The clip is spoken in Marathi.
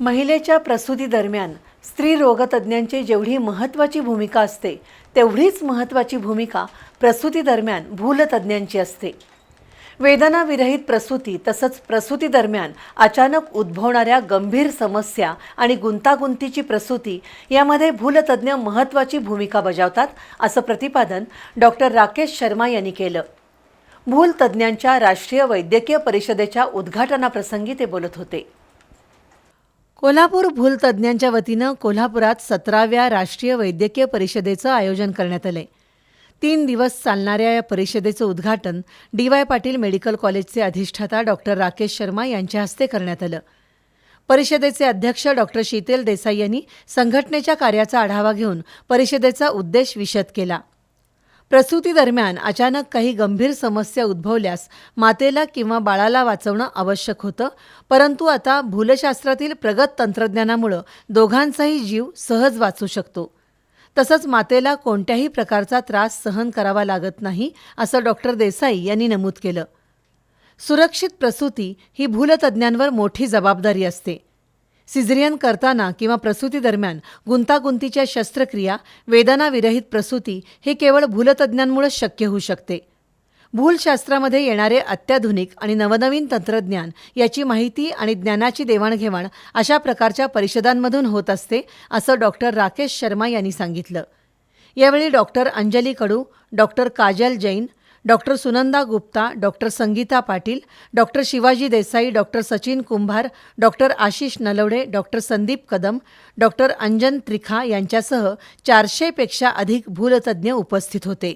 महिलेच्या प्रसूतीदरम्यान स्त्री रोगतज्ज्ञांची जेवढी महत्त्वाची भूमिका असते तेवढीच महत्त्वाची भूमिका प्रसूतीदरम्यान भूलतज्ज्ञांची असते. वेदनाविरहित प्रसूती तसंच प्रसूतीदरम्यान अचानक उद्भवणाऱ्या गंभीर समस्या आणि गुंतागुंतीची प्रसूती यामध्ये भूलतज्ज्ञ महत्त्वाची भूमिका बजावतात असं प्रतिपादन डॉक्टर राकेश शर्मा यांनी केलं. भूल तज्ज्ञांच्या राष्ट्रीय वैद्यकीय परिषदेच्या उद्घाटनाप्रसंगी ते बोलत होते. कोल्हापूर भूलतज्ज्ञांच्या वतीनं कोल्हापुरात सतराव्या राष्ट्रीय वैद्यकीय परिषदेचं आयोजन करण्यात आलंय. तीन दिवस चालणाऱ्या या परिषदेचं उद्घाटन डी वाय पाटील मेडिकल कॉलेजचे अधिष्ठाता डॉक्टर राकेश शर्मा यांच्या हस्ते करण्यात आलं. परिषदेचे अध्यक्ष डॉक्टर शीतेल देसाई यांनी संघटनेच्या कार्याचा आढावा घेऊन परिषदेचा उद्देश विशद केला. प्रसूतीदरम्यान अचानक काही गंभीर समस्या उद्भवल्यास मातेला किंवा बाळाला वाचवणं आवश्यक होतं. परंतु आता भूलशास्त्रातील प्रगत तंत्रज्ञानामुळं दोघांचाही जीव सहज वाचू शकतो. तसंच मातेला कोणत्याही प्रकारचा त्रास सहन करावा लागत नाही असं डॉक्टर देसाई यांनी नमूद केलं. सुरक्षित प्रसूती ही भूलतज्ञांवर मोठी जबाबदारी असते. सिझरियन करताना किंवा प्रसूतीदरम्यान गुंतागुंतीच्या शस्त्रक्रिया वेदनाविरहित प्रसूती हे केवळ भूलतज्ञांमुळेच शक्य होऊ शकते. भूलशास्त्रामध्ये येणारे अत्याधुनिक आणि नवनवीन तंत्रज्ञान याची माहिती आणि ज्ञानाची देवाणघेवाण अशा प्रकारच्या परिषदांमधून होत असते असं डॉक्टर राकेश शर्मा यांनी सांगितलं. यावेळी doctor Anjali Kadu doctor Kajal Jain doctor Sunanda Gupta doctor Sangeeta Patil doctor Shivaji Desai doctor Sachin Kumbhar doctor Ashish Nalawade doctor Sandeep Kadam doctor Anjan Trikha यांच्यासह चारशेपेक्षा अधिक भूलतज्ज्ञ उपस्थित होते.